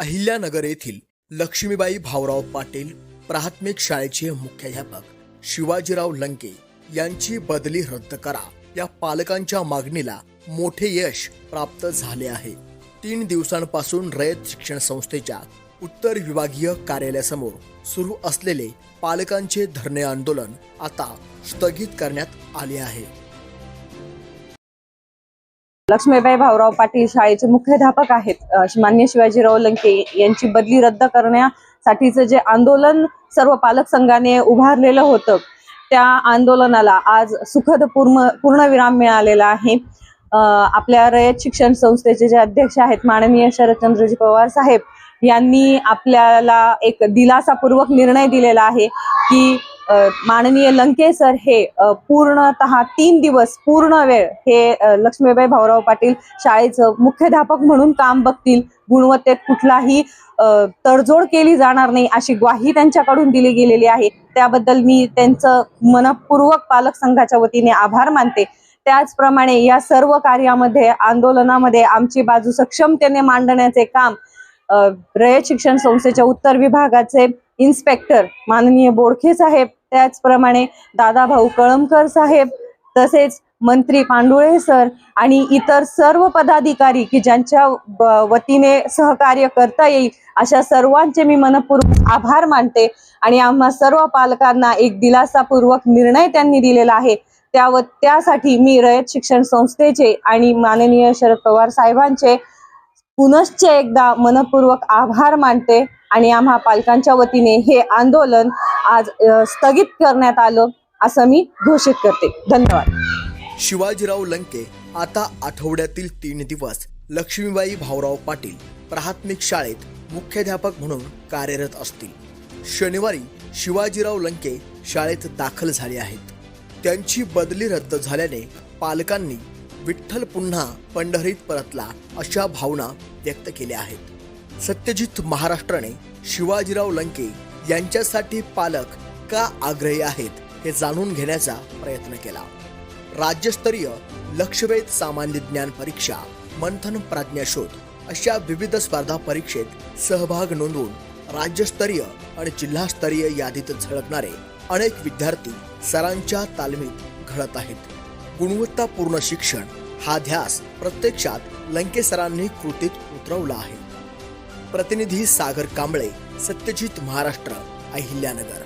अहिल्यानगर येथील लक्ष्मीबाई भाऊराव पाटील प्राथमिक शाळेचे मुख्याध्यापक शिवाजीराव लंके यांची बदली रद्द करा. या पालकांच्या मागणीला मोठे यश प्राप्त झाले आहे. तीन दिवसांपासून रयत शिक्षण संस्थेच्या उत्तर विभागीय कार्यालयासमोर सुरू असलेले पालकांचे धरणे आंदोलन आता स्थगित करण्यात आले आहे. लक्ष्मीबाई भाऊराव पाटील शाळेचे मुख्याध्यापक आहेत. मान्य शिवाजीराव लंके यांची बदली रद्द करण्यासाठीचं जे आंदोलन सर्व पालक संघाने उभारलेलं होतं त्या आंदोलनाला आज सुखद पूर्ण पूर्णविराम मिळालेला आहे. आपल्या रयत शिक्षण संस्थेचे जे अध्यक्ष आहेत माननीय शरदचंद्रजी पवार साहेब यांनी आपल्याला एक दिलासापूर्वक निर्णय दिलेला आहे की माननीय लंके सर हे पूर्णत पूर्णतः तीन दिवस पूर्ण वेळ हे लक्ष्मीबाई भाऊराव पाटील शाळेचं मुख्याध्यापक म्हणून काम बघतील. गुणवत्तेत कुठलाही तडजोड केली जाणार नाही अशी ग्वाही त्यांच्याकडून दिली गेलेली आहे. त्याबद्दल मी त्यांचं मनपूर्वक पालक संघाच्या वतीने आभार मानते. त्याचप्रमाणे या सर्व कार्यामध्ये आंदोलनामध्ये आमची बाजू सक्षमतेने मांडण्याचे काम रयत शिक्षण संस्थेच्या उत्तर विभागाचे इन्स्पेक्टर माननीय बोडखे साहेब त्याचप्रमाणे दादाभाऊ कळमकर साहेब तसेच मंत्री पांडुळे सर आणि इतर सर्व पदाधिकारी की ज्यांच्या वतीने सहकार्य करता येईल अशा सर्वांचे मी मनपूर्वक आभार मानते. आणि आम्हा सर्व पालकांना एक दिलासापूर्वक निर्णय त्यांनी दिलेला आहे. त्याव त्यासाठी मी रयत शिक्षण संस्थेचे आणि माननीय शरद पवार साहेबांचे पुनश्च एकदा मनपूर्वक आभार मानते. आणि आम्हा पालकांच्या वतीने हे आंदोलन आज स्थगित करण्यात आलं असं मी घोषित करते. धन्यवाद. शिवाजीराव लंके आता आठवड्यातील तीन दिवस लक्ष्मीबाई भाऊराव पाटील प्राथमिक शाळेत मुख्याध्यापक म्हणून कार्यरत असतील. शनिवारी शिवाजीराव लंके शाळेत दाखल झाले आहेत. त्यांची बदली रद्द झाल्याने पालकांनी विठ्ठल पुन्हा पंढरीत परतला अशा भावना व्यक्त केल्या आहेत. सत्यजित महाराष्ट्राने शिवाजीराव लंके यांच्यासाठी पालक का आग्रही आहेत हे जाणून घेण्याचा प्रयत्न केला. राज्यस्तरीय लक्षवेध सामान्य ज्ञान परीक्षा मंथन प्राज्ञाशोध अशा विविध स्पर्धा परीक्षेत सहभाग नोंदवून राज्यस्तरीय आणि जिल्हास्तरीय यादीत झळकणारे अनेक विद्यार्थी सरांच्या तालमीत घडत आहेत. गुणवत्तापूर्ण शिक्षण हा ध्यास प्रत्यक्षात लंके सरांनी कृतीत उतरवला आहे. प्रतिनिधी सागर कांबळे सत्यजित महाराष्ट्र अहिल्यानगर.